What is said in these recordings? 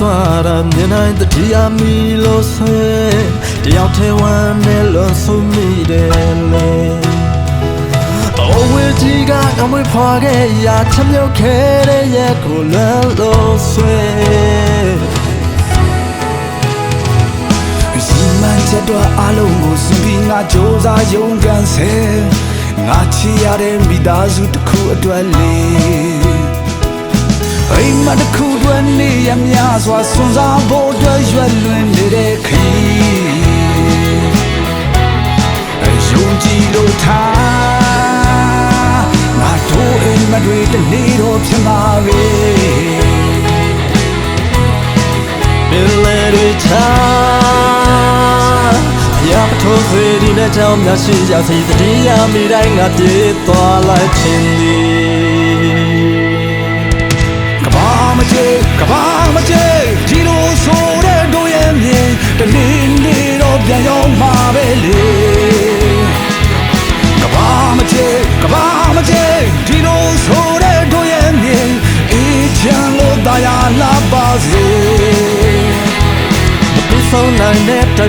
သွားတာမြင်နိုင်တတိယမီလို့ဆွဲတယောက်ထဲဝမ်းနဲ့လွန်ဆုမိတယ်လေအဝေးကြီးကအမွေဖွာခဲ့ရာချမ်းမြောက်ခဲ့တဲ့ရဲ့ကိုလွန်လို့ဆွဲစီမံချက်တော့အလုံးကိုစပြီးငါစ조사ရုံကန်ဆဲငါချီရတဲ့မိသားစုတစ်ခုအတွက်လေး အိမ်မတစ်ခုအတွက်နေရများစွာစွန့်စားဖို့အတွက်ရွယ်လွင်နေတဲ့ခရီးအယုံကြည်လို့ထားငါတို့အိမ်မတွေတနေ့တော့ဖြစ်မှာပဲပင်လေတွေချာရပထိုးစေဒီနဲ့ကြောင့်များရှိကြစီတတိယမိတိုင်းငါပြေးသွားလိုက်ခြင်းဒီ ချေကဘာမချေ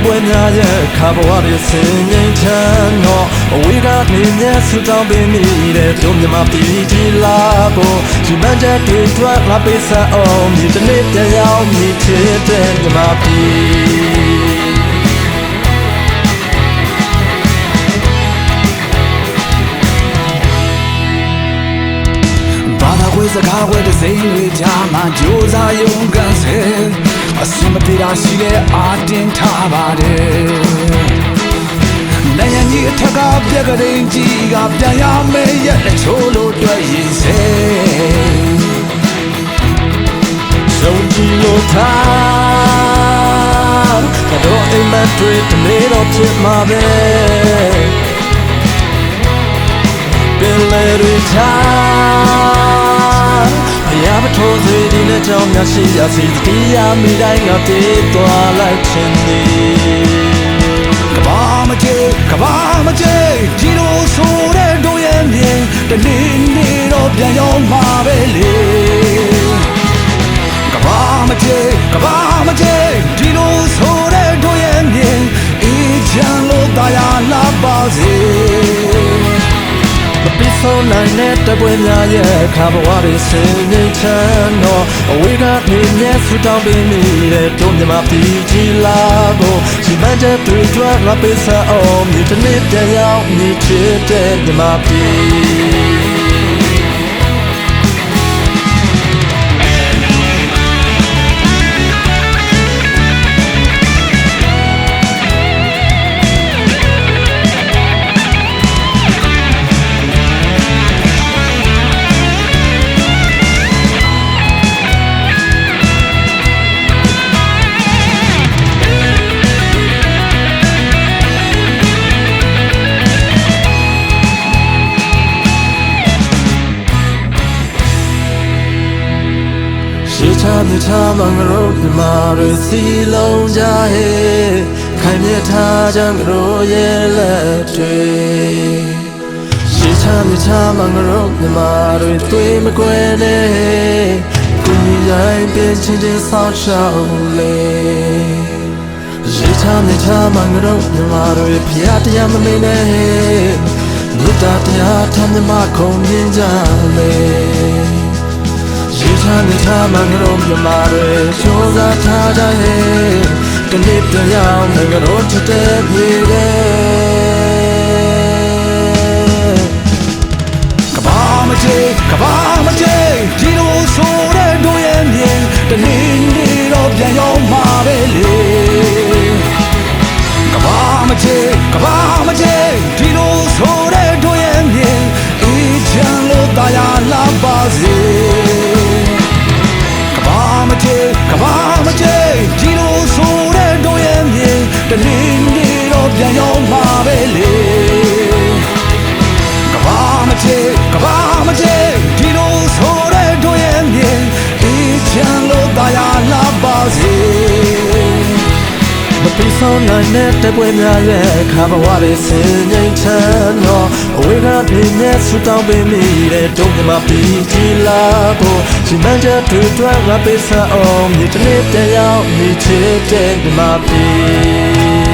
ပွဲများရဲ့ခါဘဝတွေဆင်ငိမ်ချမ်းတော့အဝေးကနေမြဲဆူတောင်းပေးမိတဲ့တို့မြမပြည်ကြီးလာကိုဒီမန်ချက်တွေထွက်လာပေးစအောင်ဒီတနေ့ပြန်ရောက်မိချစ်တဲ့မြမပြည်ဘာသာခွဲစကားခွဲတဲ့စိမ့်တွေကြားမှာကြိုးစားရုံကန်ဆဲ အစမပြေတာရှိလဲအာတင်ထားပါတယ်နိုင်ငံကြီးအထက်ကပြက်ကလေးကြီးကပြန်ရမယ်ရဲ့အချိုးလို့တွေ့ရင်စေယုံကြည်လို့ထားကတော့အိမ်မက်တွေတနေ့တော့ဖြစ်မှာပဲပင်လေတွေချာဘုရားမထိုးစေ ဒီနဲ့ကြောင့်များရှိရစီတီးရမိတိုင်းငါပြေးသွားလိုက်ခြင်းဒီကဘာမချေကဘာမချေဒီလိုဆိုတဲ့တို့ရဲ့မြင်တနေ့နေ့တော့ပြန်ရောက်မှာပဲလေ တဲ့တပွဲများရဲ့ခါဘဝတွေဆင်းငိမ်ချမ်းတော့အဝေးကနေမြဲဆူတောင်းပေးမိတဲ့တို့မြမပြည်ကြီးလာကိုဒီမန်ချက်တွေကြွားငါပေးစအောင်မြေတနေ့ပြန်ရောက်မြေချစ်တဲ့မြမပြည် မြချမငရုတ်မြမာတွေစီလုံးကြဟဲ့ခိုင်မြဲထားကြငရိုရဲ့လက်တွေရှေးချမြချမငရုတ်မြမာတွေတွေးမကွယ်နဲ့ကိုကြီးရိုင်းပြင်းချင်းချင်းဆောက်ရှောက်လေရေချမြချမငရုတ်မြမာတွေဖျားတရားမမင်းနဲ့မြတ်တရားထမ်းမြမခုံမြင်ကြလေရေ ချမ်းနေချမငရုံမြမာတွေချိုးစားထားကြရဲ့တနေ့ပြန်ရောက်ငရုံချတဲ့ပြေတဲ့က ဆောင်နိုင်တဲ့တပွဲများရဲ့ခါဘဝရဲ့စင်ငိမ့်ချမ်းတော့အဝေးကပြင်းနဲ့ဆူတောင်းပေးမိတဲ့တုံးကမပြီးကြည်လာဖို့ရှင်မချက်တွေတွက်ငါပေးစအောင်မြေတစ်နေ့တယောက်မြေချစ်တဲ့မြမပြီး